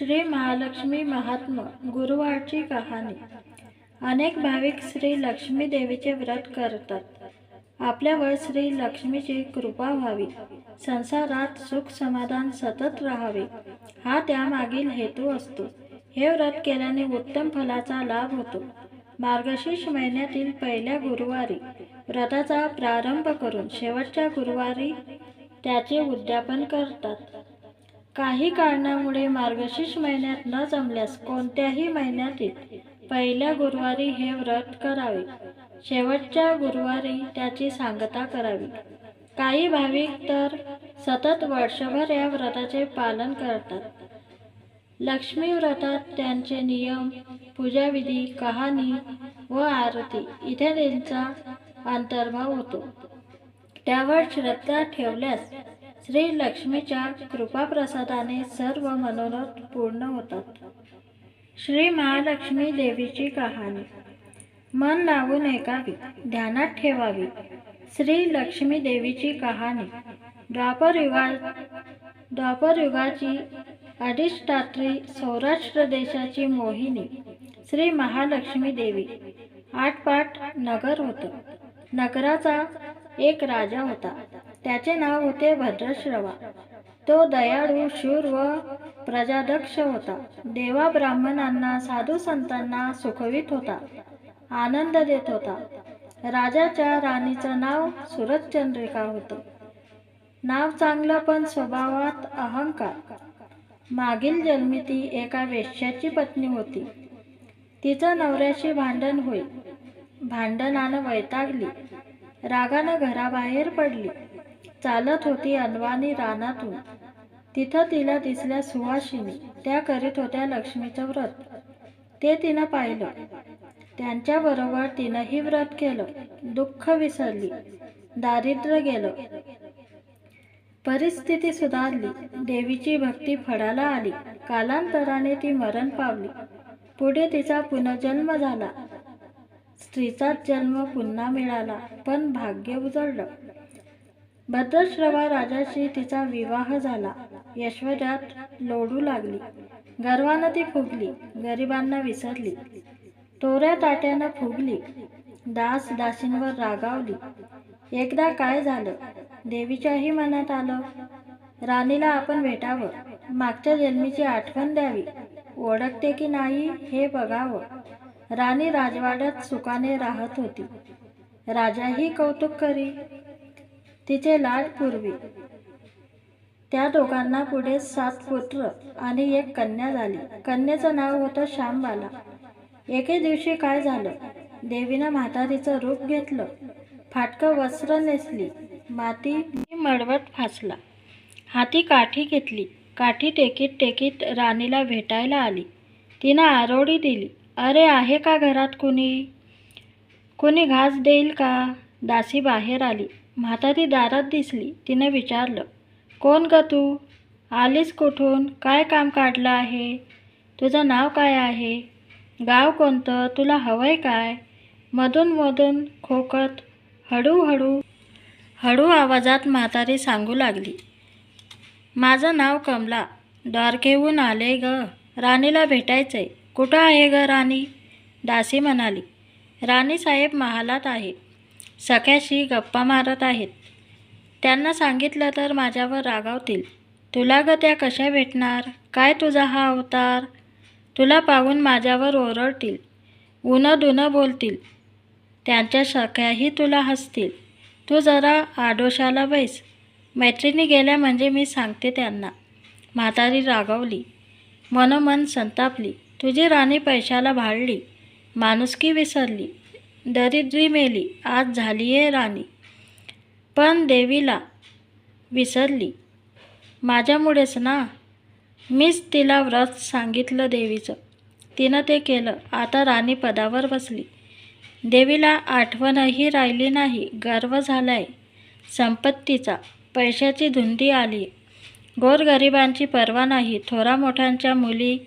श्री महालक्ष्मी महात्मा गुरुवारची कहाणी. अनेक भाविक श्री लक्ष्मी देवीचे व्रत करतात. आपल्यावर श्री लक्ष्मीची कृपा व्हावी. संसारात सुख समाधान सतत राहावे. हा त्यामागील हेतू असतो. हे व्रत केल्याने उत्तम फलाचा लाभ होतो. मार्गशीर्ष महिन्यातील पहिल्या गुरुवारी व्रताचा प्रारंभ करून शेवटच्या गुरुवारी त्याचे उद्यापन करतात. काही कारणामुळे मार्गशीर्ष महिन्यात न जमल्यास कोणत्याही महिन्यातील पहिल्या गुरुवारी हे व्रत करावे. शेवटच्या गुरुवारी त्याची सांगता करावी. काही भाविक तर सतत वर्षभर या व्रताचे पालन करतात. लक्ष्मी व्रतात त्यांचे नियम पूजाविधी कहाणी व आरती इत्यादींचा अंतर्भाव होतो. त्यावर श्रद्धा ठेवल्यास श्री लक्ष्मीच्या कृपाप्रसादाने सर्व मनोरथ पूर्ण होतात. श्री महालक्ष्मी देवीची कहाणी. मन लावून ऐकावी ध्यानात ठेवावी. श्री लक्ष्मी देवीची कहाणी. द्वापर युगात द्वापर युगाची अधिष्ठात्री सौराष्ट्र देशाची मोहिनी श्री महालक्ष्मी देवी. आठपाठ नगर होतं. नगराचा एक राजा होता. त्याचे नाव होते भद्रश्रवा. तो दयाळू शूर व प्रजादक्ष होता. देवा ब्राह्मणांना साधू संतांना सुखवित होता आनंद देत होता. राजाच्या राणीचं नाव सुरतचंद्रिका होतं. नाव चांगलं पण स्वभावात अहंकार. मागील जन्मी ती एका वेश्याची पत्नी होती. तिचं नवऱ्याशी भांडण होई. भांडणानं वैतागली. रागानं घराबाहेर पडली. चालत होती अनवानी रानातून. तिथं तिला दिसल्या सुवासिनी त्या करीत होत्या लक्ष्मीचं व्रत. ते तिनं पाहिलं. त्यांच्याबरोबर तिनंही व्रत केलं. दुःख विसरली. दारिद्र्य गेलं. परिस्थिती सुधारली. देवीची भक्ती फळाला आली. कालांतराने ती मरण पावली. पुढे तिचा पुनर्जन्म झाला. स्त्रीचाच जन्म पुन्हा मिळाला पण भाग्य उजळलं. भद्रश्रवा राजाशी तिचा विवाह झाला. यशवरात लोडू लागली. गर्वानं ती फुगली. गरिबांना विसरली. तोऱ्या ताट्यानं फुगली. दास दासींवर रागावली. एकदा काय झालं? देवीच्याही मनात आलं राणीला आपण भेटावं. मागच्या जन्मीची आठवण द्यावी. ओळखते की नाही हे बघावं. राणी राजवाड्यात सुखाने राहत होती. राजाही कौतुक करी तिचे लाड पूर्वी. त्या दोघांना पुढे सात पुत्र आणि एक कन्या झाली. कन्याचं नाव होतं श्यामबाला. एके दिवशी काय झालं? देवीनं म्हातारीचं रूप घेतलं. फाटकं वस्त्र नेसली. माती मळवट फासला. हाती काठी घेतली. काठी टेकीत टेकीत राणीला भेटायला आली. तिनं आरोडी दिली. अरे आहे का घरात कुणी? कुणी घास देईल का? दासी बाहेर आली. म्हातारी दारात दिसली तिनं विचारलं कोण ग तू? आलीस कुठून? काय काम काढलं आहे? तुझं नाव काय आहे? गाव कोणतं? तुला हवंय काय? मधून मधून खोकत हळूहळू हळू आवाजात म्हातारी सांगू लागली माझं नाव कमला. द्वारकेहून आले ग. राणीला भेटायचंय. कुठं आहे ग राणी? दासी म्हणाली राणीसाहेब महालात आहे. सख्याशी गप्पा मारत आहेत. त्यांना सांगितलं तर माझ्यावर रागावतील. तुला ग त्या कशा भेटणार? काय तुझा हा अवतार? तुला पाहून माझ्यावर ओरडतील. उनं दुनं बोलतील. त्यांच्या सख्याही तुला हसतील. तू जरा आडोशाला बैस. मैत्रिणी गेल्या म्हणजे मी सांगते त्यांना. म्हातारी रागावली. मनोमन संतापली. तुझी राणी पैशाला भाळली माणुसकी विसरली. दरिद्री मेली. आज झाली आहे राणी. पण देवीला विसरली. माझ्यामुळेच ना? मीच तिला व्रत सांगितलं देवीचं. तिनं ते केलं. आता राणी पदावर बसली. देवीला आठवणही राहिली नाही. गर्व झालाय. संपत्तीचा. पैशाची धुंदी आली गोरगरिबांची पर्वा नाही. थोरा मोठ्यांच्या मुली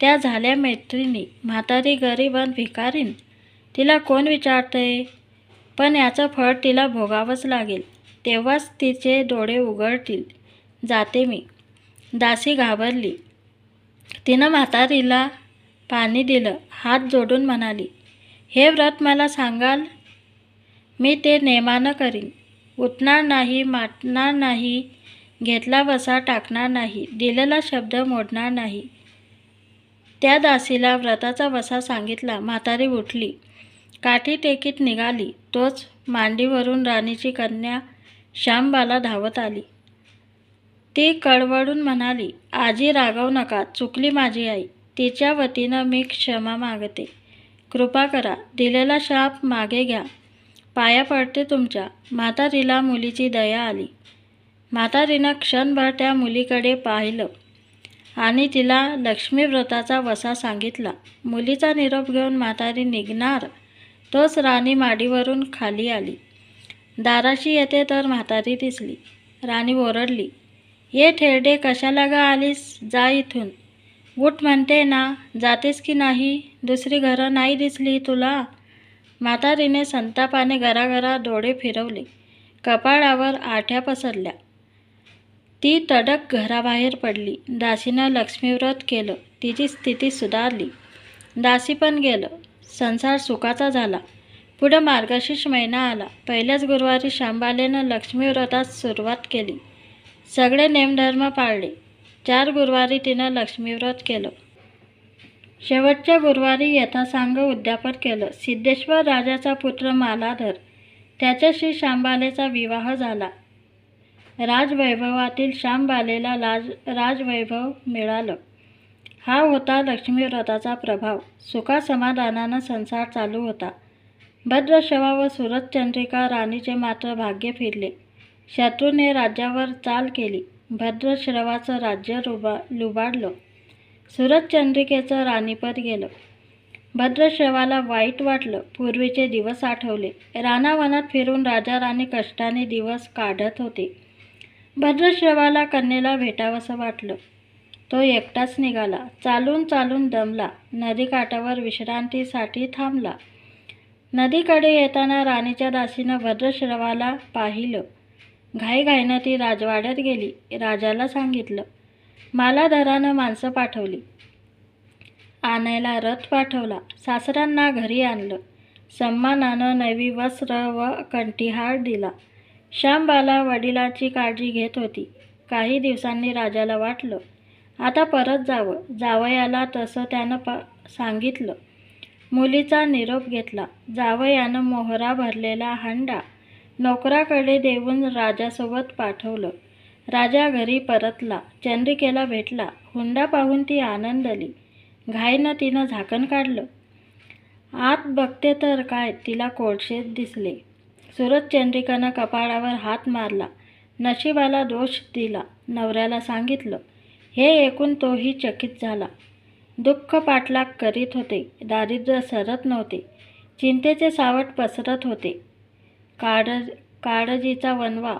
त्या झाल्या मैत्रिणी. म्हातारी गरीब आणि भिकारीन. तिला कोण विचारतंय? पण याचं फळ तिला भोगावंच लागेल. तेव्हाच तिचे डोळे उघडतील. जाते मी. दासी घाबरली. तिनं म्हातारीला पाणी दिलं. हात जोडून म्हणाली हे व्रत मला सांगाल? मी ते नेमानं करीन. उठणार नाही माटणार नाही घेतला वसा टाकणार नाही दिलेला शब्द मोडणार नाही. त्या दासीला व्रताचा वसा सांगितला. म्हातारी उठली. काठी टेकीत निघाली. तोच मांडीवरून राणीची कन्या श्यामबाला धावत आली. ती कळवळून म्हणाली आजी रागवू नका चुकली माझी आई. तिच्या वतीनं मी क्षमा मागते. कृपा करा दिलेला शाप मागे घ्या. पाया पडते तुमच्या. म्हातारीला मुलीची दया आली. म्हातारीनं क्षणभर त्या मुलीकडे पाहिलं आणि तिला लक्ष्मीव्रताचा वसा सांगितला. मुलीचा निरोप घेऊन म्हातारी निघणार तोच राणी माडीवरून खाली आली. दाराशी येते तर म्हातारी दिसली. राणी ओरडली ये ठेरडे कशाला गा आलीस? जा इथून. गुट म्हणते ना जातेस की नाही? दुसरी घरं नाही दिसली तुला? म्हातारीने संतापाने घराघरा डोळे फिरवले. कपाळावर आठ्या पसरल्या. ती तडक घराबाहेर पडली. दासीनं लक्ष्मीव्रत केलं. तिची स्थिती सुधारली. दासी पण गेलं. संसार सुखाचा झाला. पुढं मार्गशीर्ष महिना आला. पहिल्याच गुरुवारी शांबालेनं लक्ष्मीव्रतात सुरुवात केली. सगळे नेमधर्म पाळले. चार गुरुवारी तिनं लक्ष्मीव्रत केलं. शेवटच्या गुरुवारी यथासांग उद्यापन केलं. सिद्धेश्वर राजाचा पुत्र मालाधर त्याच्याशी शांबालेचा विवाह झाला. राजवैभवातील श्यामबालेला लाज राजवैभव मिळालं. हा होता लक्ष्मीव्रताचा प्रभाव. सुखासमाधानानं संसार चालू होता. भद्रशवा व सुरतचंद्रिका राणीचे मात्र भाग्य फिरले. शत्रूने राज्यावर चाल केली. भद्रश्रवाचं राज्य रुबा लुबाडलं. सूरजचंद्रिकेचं राणीपद गेलं. भद्रश्रवाला वाईट वाटलं. पूर्वीचे दिवस आठवले. रानावनात फिरून राजा राणी कष्टाने दिवस काढत होते. भद्रश्रवाला कन्येला भेटावंसं वाटलं. तो एकटाच निघाला. चालून चालून दमला. नदीकाठावर विश्रांतीसाठी थांबला. नदीकडे येताना राणीच्या दासीनं भद्रश्रवाला पाहिलं. घाईघाईनं ती राजवाड्यात गेली. राजाला सांगितलं मालाधरानं माणसं पाठवली. आणायला रथ पाठवला. सासऱ्यांना घरी आणलं. सन्मानानं नवी वस्त्र व कंठीहार दिला. श्यामबाला वडिलाची काळजी घेत होती. काही दिवसांनी राजाला वाटलं आता परत जावं जावयाला तसं त्यानं प सांगितलं. मुलीचा निरोप घेतला. जावयानं मोहरा भरलेला हंडा नोकराकडे देऊन राजासोबत पाठवलं. राजा घरी परतला. चंद्रिकेला भेटला. हुंडा पाहून ती आनंदली. घाईनं तिनं झाकण काढलं. आत बघते तर काय? तिला कोळशेत दिसले. सुरतचंद्रिकानं कपाळावर हात मारला. नशिबाला दोष दिला. नवऱ्याला सांगितलं. हे ऐकून तोही चकित झाला. दुःख पाठलाग करीत होते. दारिद्र्य सरत नव्हते. चिंतेचे सावट पसरत होते. काळ काळजीचा वनवा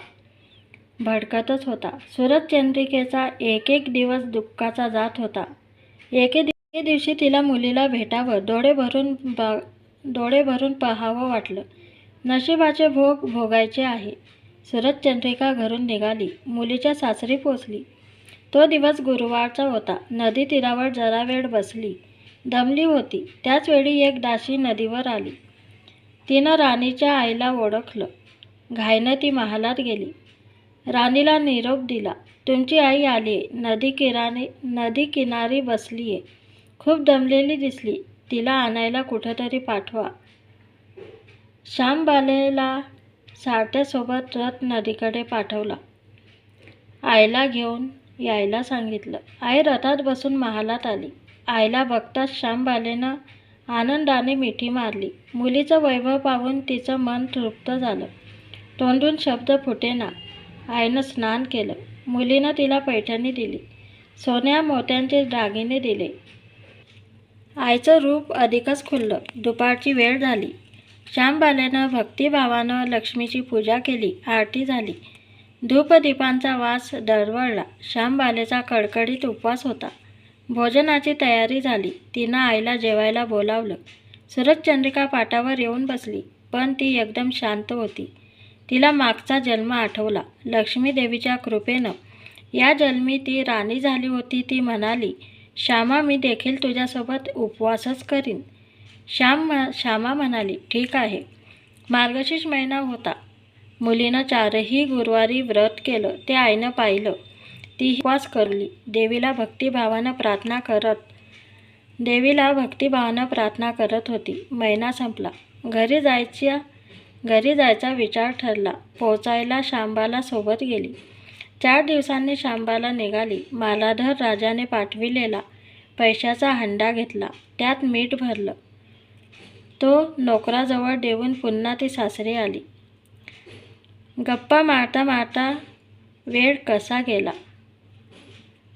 भडकतच होता. सुरतचंद्रिकेचा एक एक दिवस दुःखाचा जात होता. एके एके दिवशी तिला मुलीला भेटावं डोळे भरून ब डोळे भरून पाहावं वाटलं. नशिबाचे भोग भोगायचे आहे. सुरतचंद्रिका घरून निघाली. मुलीच्या सासरी पोचली. तो दिवस गुरुवारचा होता. नदी तीरावर जरा वेळ बसली. दमली होती. त्याचवेळी एक दाशी नदीवर आली. तिनं राणीच्या आईला ओळखलं. घाईनं ती महालात गेली. राणीला निरोप दिला. तुमची आई आली आहे नदी किराणी नदी किनारी बसली आहे खूप दमलेली दिसली. तिला आणायला कुठंतरी पाठवा श्यामबालेला साठ्यासोबत रथ नदीकडे पाठवला. आईला घेऊन यायला सांगितलं. आई रथात बसून महालात आली. आईला बघताच श्यामबालेनं आनंदाने मिठी मारली. मुलीचं वैभव पाहून तिचं मन तृप्त झालं. तोंडून शब्द फुटेना. आईनं स्नान केलं. मुलीनं तिला पैठणी दिली. सोन्या मोत्यांचे दागिने दिले. आईचं रूप अधिकच खुललं. दुपारची वेळ झाली. श्यामबालेनं भक्तिभावानं लक्ष्मीची पूजा केली. आरती झाली. धूपदीपांचा वास दरवळला श्यामबालेचा कडकडीत उपवास होता. भोजनाची तयारी झाली. तिनं आईला जेवायला बोलावलं. सुरतचंद्रिका पाटावर येऊन बसली पण ती एकदम शांत होती. तिला मागचा जन्म आठवला. लक्ष्मीदेवीच्या कृपेनं. या जन्मी ती राणी झाली होती ती म्हणाली श्यामा मी देखील तुझ्यासोबत उपवासच करीन. श्याम म श्यामा म्हणाली ठीक आहे. मार्गशीर्ष महिना होता. मुलीनं चारही गुरुवारी व्रत केलं ते आईनं पाहिलं. ती उपवास करली. देवीला भक्तिभावानं प्रार्थना करत देवीला भक्तिभावानं प्रार्थना करत होती. महिना संपला. घरी जायच्या घरी जायचा विचार ठरला. पोचायला शांबाला सोबत गेली. चार दिवसांनी शांबाला निघाली. मालाधर राजाने पाठविलेला पैशाचा हंडा घेतला. त्यात मीठ भरलं. तो नोकराजवळ देऊन पुन्हा ती सासरी आली. गप्पा मारता मारता वेळ कसा गेला?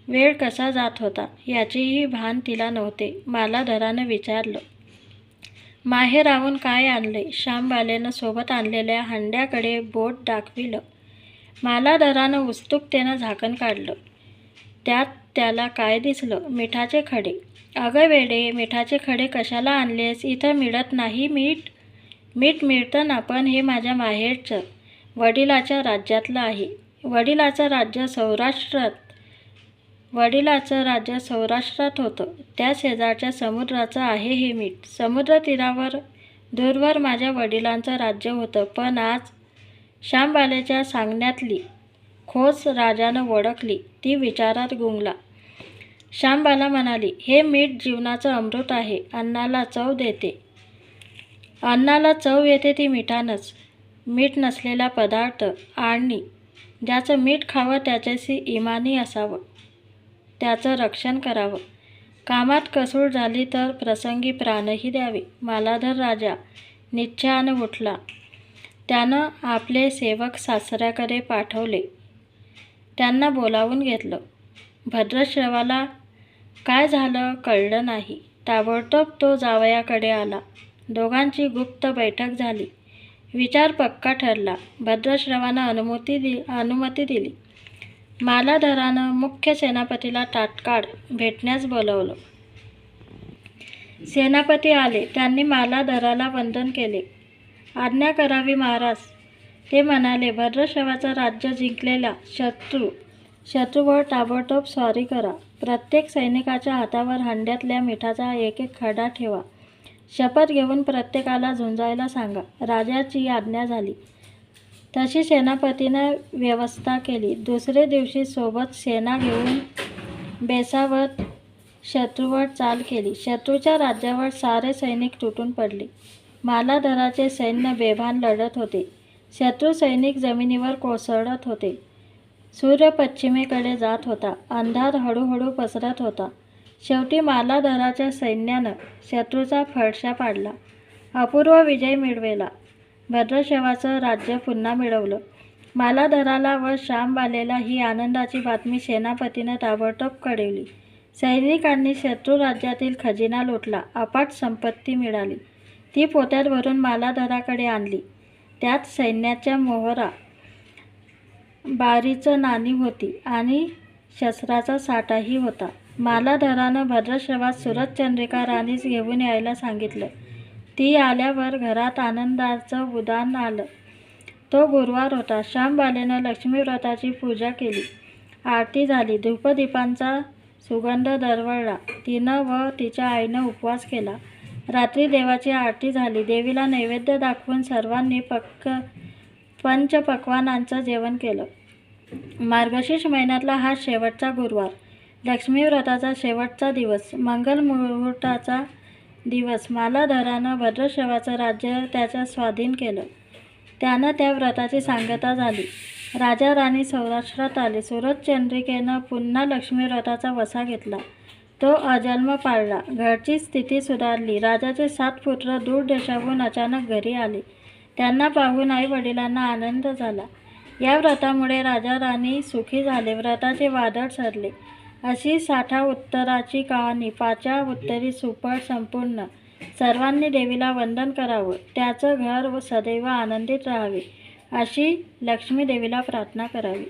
वेळ कसा जात होता? याचेही भान तिला नव्हते. मालाधरानं विचारलं माहेराहून काय आणले? श्यामबालेनं सोबत आणलेल्या हंड्याकडे बोट दाखविलं. मालाधरानं उत्सुकतेनं झाकण काढलं. त्यात त्याला काय दिसलं? मिठाचे खडे. अगं वेडे मिठाचे खडे कशाला आणलेस? इथं मिळत नाही मीठ. मीठ मिळतं ना पण हे माझ्या माहेरचं. वडिलाच्या राज्यातलं आहे. वडिलाचं राज्य सौराष्ट्रात वडिलाचं राज्य सौराष्ट्रात होतं. त्या शेजारच्या समुद्राचं आहे हे मीठ. समुद्र तीरावर दूरवर माझ्या वडिलांचं राज्य होतं. पण आज श्यामबालेच्या सांगण्यातली खोस राजानं ओळखली ती विचारात गुंगला. श्यामबाला म्हणाली हे मीठ जीवनाचं अमृत आहे. अन्नाला चव देते. अन्नाला चव येते ती मिठानंच. मीठ नसलेला पदार्थ आणि ज्याचं मीठ खावं त्याच्याशी इमानी असावं. त्याचं रक्षण करावं. कामात कसूर झाली तर प्रसंगी प्राणही द्यावे. मालाधर राजा निश्चयानं उठला. त्यानं आपले सेवक सासऱ्याकडे पाठवले. त्यांना बोलावून घेतलं. भद्रश्रवाला काय झालं? कळलं नाही. ताबडतोब तो जावयाकडे आला. दोघांची गुप्त बैठक झाली. विचार पक्का ठरला. भद्रश्रवानं अनुमती दि अनुमती दिली. मालाधरानं मुख्य सेनापतीला तात्काळ भेटण्यास बोलवलं. सेनापती आले. त्यांनी मालाधराला वंदन केले. आज्ञा करावी महाराज. ते म्हणाले भद्रश्रवाचं राज्य जिंकलेला शत्रू शत्रूवर ताबडतोब स्वारी करा. प्रत्येक सैनिकाच्या हातावर हंड्यातल्या मिठाचा एक एक खडा ठेवा. शपथ घेऊन प्रत्येकाला झुंजायला सांगा. राजाची आज्ञा झाली. तशी सेनापतीनं व्यवस्था केली. दुसरे दिवशी सोबत सेना घेऊन बेसावत शत्रूवर चाल केली. शत्रूच्या राज्यावर सारे सैनिक तुटून पडले. मालाधराचे सैन्य बेभान लढत होते. शत्रू सैनिक जमिनीवर कोसळत होते. सूर्य पश्चिमेकडे जात होता. अंधार हळूहळू पसरत होता. शेवटी मालाधराच्या सैन्यानं शत्रूचा फडशा पाडला. अपूर्व विजय मिळवेला. भद्रशवाचं राज्य पुन्हा मिळवलं. मालाधराला व श्यामबालेला ही आनंदाची बातमी सेनापतीनं ताबडतोब कळवली. सैनिकांनी शत्रू राज्यातील खजिना लुटला. अपाट संपत्ती मिळाली. ती पोत्यात भरून मालाधराकडे आणली. त्यात सैन्याच्या मोहरा बारीचं नाणी होती आणि शस्त्राचा साठाही होता. मालाधरानं भद्रश्रवात सुरतचंद्रिका राणीस घेऊन यायला सांगितलं. ती आल्यावर घरात आनंदाचं उदान आलं. तो गुरुवार होता. श्यामबालेनं लक्ष्मीव्रताची पूजा केली. आरती झाली. धूपदीपांचा सुगंध दरवळला. तिनं व तिच्या आईनं उपवास केला. रात्री देवाची आरती झाली. देवीला नैवेद्य दाखवून सर्वांनी पक्क पंचपक्वानांचं जेवण केलं. मार्गशीर्ष महिन्यातला हा शेवटचा गुरुवार. लक्ष्मीव्रताचा शेवटचा दिवस मंगल मुहूर्ताचा दिवस. मालाधरानं भद्रश्रवाचं राज्य त्याच्या स्वाधीन केलं. त्यानं त्या व्रताची सांगता झाली. राजा राणी सौराष्ट्रात आले. सुरतचंद्रिकेनं पुन्हा लक्ष्मीव्रताचा वसा घेतला. तो अजन्म पाळला. घरची स्थिती सुधारली. राजाचे सात पुत्र दूर देशाहून अचानक घरी आले. त्यांना पाहून आई वडिलांना आनंद झाला. या व्रतामुळे राजा राणी सुखी झाले. व्रताचे वादळ सरले अशी साठा उत्तराची कहाणी पाच्या उत्तरी सुपट संपूर्ण. सर्वांनी देवीला वंदन करावं त्याचं घर व सदैव आनंदित राहावे अशी लक्ष्मी देवीला प्रार्थना करावी.